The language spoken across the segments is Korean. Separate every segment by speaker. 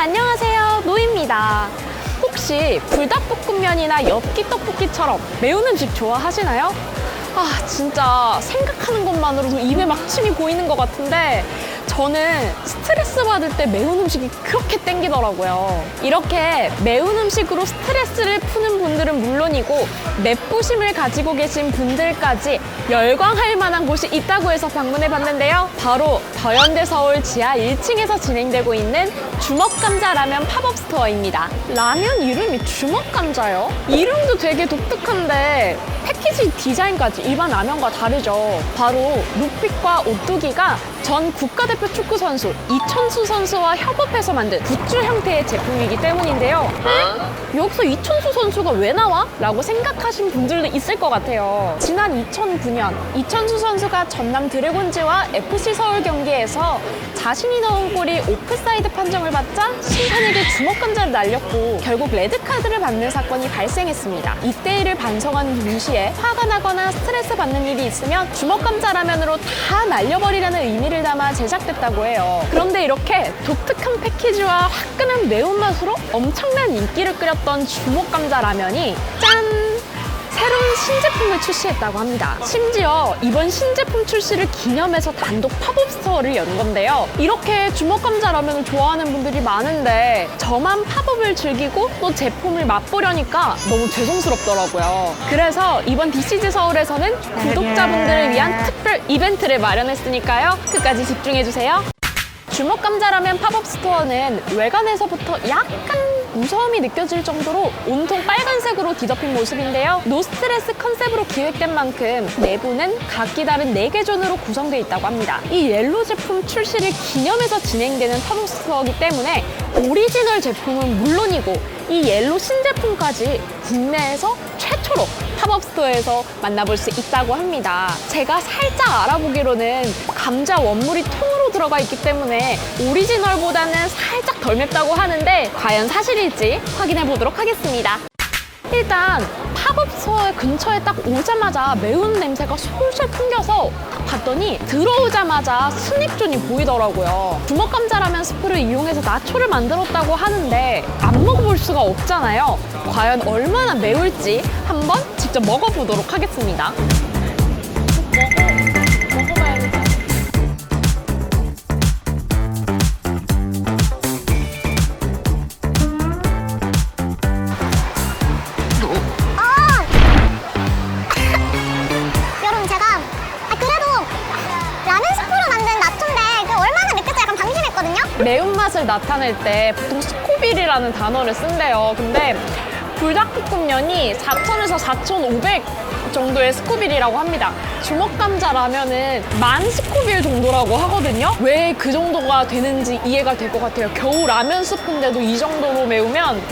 Speaker 1: 안녕하세요 노입니다 혹시 불닭볶음면이나 엽기 떡볶이처럼 매운 음식 좋아하시나요? 아 진짜 생각하는 것만으로도 입에 막 침이 고이는 것 같은데 저는 스트레스 받을 때 매운 음식이 그렇게 땡기더라고요. 이렇게 매운 음식으로 스트레스를 푸는 분들은 물론이고 맵부심을 가지고 계신 분들까지 열광할 만한 곳이 있다고 해서 방문해 봤는데요. 바로 더현대 서울 지하 1층에서 진행되고 있는 주먹감자 라면 팝업 스토어입니다. 라면 이름이 주먹감자요? 이름도 되게 독특한데 패키지 디자인까지 일반 라면과 다르죠. 바로 루픽과 오뚜기가 전 국가대표 축구 선수 이천수 선수와 협업해서 만든 굿즈 형태의 제품이기 때문인데요. 에? 여기서 이천수 선수가 왜 나와? 라고 생각하신 분들도 있을 것 같아요. 지난 2009년 이천수 선수가 전남 드래곤즈와 FC 서울 경기에서 자신이 넣은 골이 오프사이드 판정을 받자 심판에게 주먹 감자를 날렸고 결국 레드카드를 받는 사건이 발생했습니다. 이때 일을 반성하는 동시에 화가 나거나 스트레스 받는 일이 있으면 주먹 감자 라면으로 다 날려버리라는 의미를 담아 제작됐다고 해요. 그런데 이렇게 독특한 패키지와 화끈한 매운맛으로 엄청난 인기를 끌었 던 주먹 감자 라면이 짠! 새로운 신제품을 출시했다고 합니다. 심지어 이번 신제품 출시를 기념해서 단독 팝업 스토어를 연 건데요. 이렇게 주먹 감자 라면을 좋아하는 분들이 많은데 저만 팝업을 즐기고 또 제품을 맛보려니까 너무 죄송스럽더라고요. 그래서 이번 DCG 서울에서는 구독자분들을 위한 특별 이벤트를 마련했으니까요. 끝까지 집중해주세요. 주먹 감자라면 팝업 스토어는 외관에서부터 약간 무서움이 느껴질 정도로 온통 빨간색으로 뒤덮인 모습인데요. 노스트레스 컨셉으로 기획된 만큼 내부는 각기 다른 4개 존으로 구성되어 있다고 합니다. 이 옐로 제품 출시를 기념해서 진행되는 스토어이기 때문에 오리지널 제품은 물론이고 이 옐로 신제품까지 국내에서 최초로 팝업 스토어에서 만나볼 수 있다고 합니다. 제가 살짝 알아보기로는 감자 원물이 통으로 들어가 있기 때문에 오리지널보다는 살짝 덜 맵다고 하는데 과연 사실일지 확인해 보도록 하겠습니다. 일단 팝업 스토어 근처에 딱 오자마자 매운 냄새가 솔솔 풍겨서 딱 봤더니 들어오자마자 스낵존이 보이더라고요. 주먹 감자라면 스프를 이용해서 나초를 만들었다고 하는데 안 먹어볼 수가 없잖아요. 과연 얼마나 매울지 한번 직접 먹어보도록 하겠습니다. 매운맛을 나타낼 때 보통 스코빌이라는 단어를 쓴대요. 근데 불닭볶음면이 4,000에서 4,500 정도의 스코빌이라고 합니다. 주먹감자 라면은 만 스코빌 정도라고 하거든요. 왜 그 정도가 되는지 이해가 될 것 같아요. 겨우 라면 스프인데도 이 정도로 매우면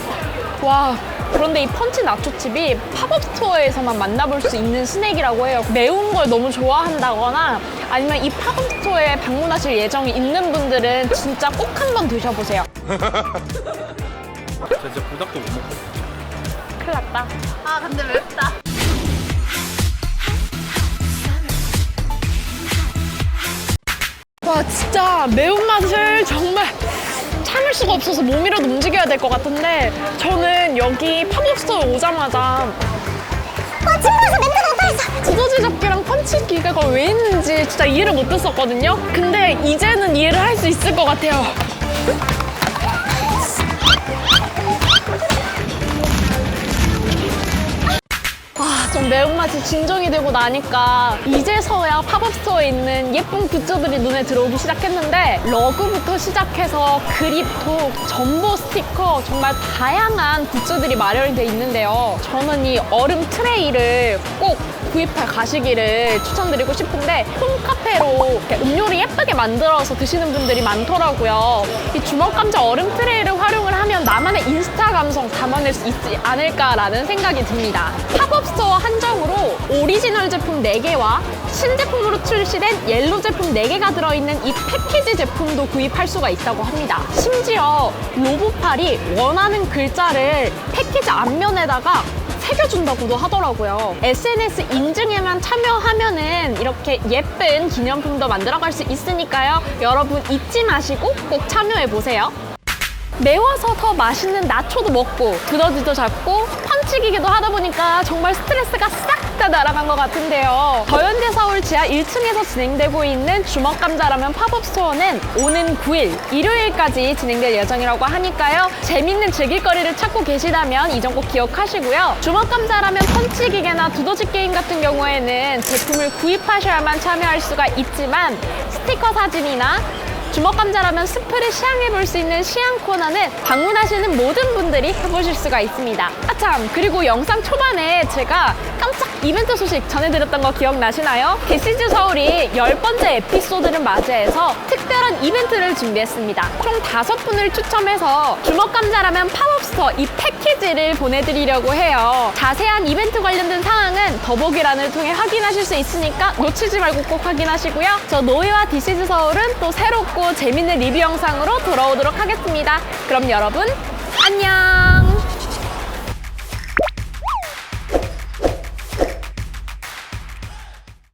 Speaker 1: 와 그런데 이 펀치 나초칩이 팝업 스토어에서만 만나볼 수 있는 스낵이라고 해요. 매운 걸 너무 좋아한다거나 아니면 이 팝업 스토어에 방문하실 예정이 있는 분들은 진짜 꼭 한번 드셔보세요.
Speaker 2: 저 진짜 불닭도 못 먹고
Speaker 1: 큰일 났다.
Speaker 3: 아 근데 맵다.
Speaker 1: 와 진짜 매운맛을 정말 참을 수가 없어서 몸이라도 움직여야 될 것 같은데 저는 여기 팝업 스토어 오자마자
Speaker 3: 와 친구에서 멘트가 못하겠어.
Speaker 1: 두더지 잡기랑 펀치 기계가 왜 있는지 진짜 이해를 못했었거든요. 근데 이제는 이해를 할 수 있을 것 같아요. 와, 좀 매운맛이 진정이 되고 나니까 이제서야 팝업 스토어에 있는 예쁜 굿즈들이 눈에 들어오기 시작했는데 러그부터 시작해서 그립톡, 전보 스티커 정말 다양한 굿즈들이 마련이 돼 있는데요. 저는 이 얼음 트레이를 꼭 구입해 가시기를 추천드리고 싶은데 홈카페로 음료를 예쁘게 만들어서 드시는 분들이 많더라고요. 이 주먹 감자 얼음 트레이를 활용을 하면 나만의 인스타 감성 담아낼 수 있지 않을까라는 생각이 듭니다. 팝업 스토어 한정으로 오리지널 제품 4개와 신제품으로 출시된 옐로 제품 4개가 들어있는 이 패키지 제품도 구입할 수가 있다고 합니다. 심지어 로보팔이 원하는 글자를 패키지 앞면에다가 새겨준다고도 하더라고요. SNS 인증에만 참여하면은 이렇게 예쁜 기념품도 만들어갈 수 있으니까요. 여러분 잊지 마시고 꼭 참여해보세요. 매워서 더 맛있는 나초도 먹고 두더지도 잡고 펀치기기도 하다 보니까 정말 스트레스가 싹 다 날아간 것 같은데요. 더현대 서울 지하 1층에서 진행되고 있는 주먹감자라면 팝업 스토어는 오는 9일 일요일까지 진행될 예정이라고 하니까요. 재밌는 즐길거리를 찾고 계시다면 이점 꼭 기억하시고요. 주먹감자라면 펀치기계나 두더지 게임 같은 경우에는 제품을 구입하셔야만 참여할 수가 있지만 스티커 사진이나 주먹감자라면 스프를 시향해 볼 수 있는 시향 코너는 방문하시는 모든 분들이 해보실 수가 있습니다. 아참 그리고 영상 초반에 제가 이벤트 소식 전해드렸던 거 기억나시나요? 데시즈 서울이 열 번째 에피소드를 맞이해서 특별한 이벤트를 준비했습니다. 총 다섯 분을 추첨해서 주먹감자라면 팝업스토어 이 패키지를 보내드리려고 해요. 자세한 이벤트 관련된 사항은 더보기란을 통해 확인하실 수 있으니까 놓치지 말고 꼭 확인하시고요. 저 노이와 디시즈 서울은 또 새롭고 재밌는 리뷰 영상으로 돌아오도록 하겠습니다. 그럼 여러분 안녕!